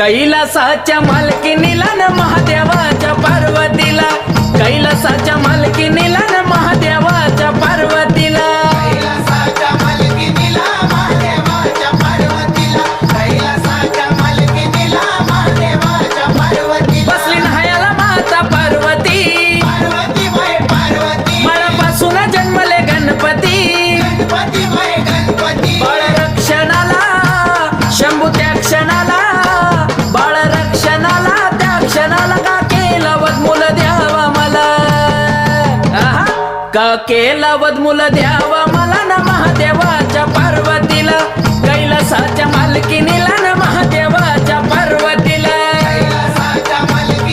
कैलासाच्या मालकीनीला न महादेवाच्या पार्वतीला. कैलासाच्या मालकीनीला न महादेवाच्या पार्वतीला. कैलासाच्या मालकीनीला महादेवाच्या पार्वतीला. कैलासाच्या का केला वदमुल द्यावा? मला ना महादेवा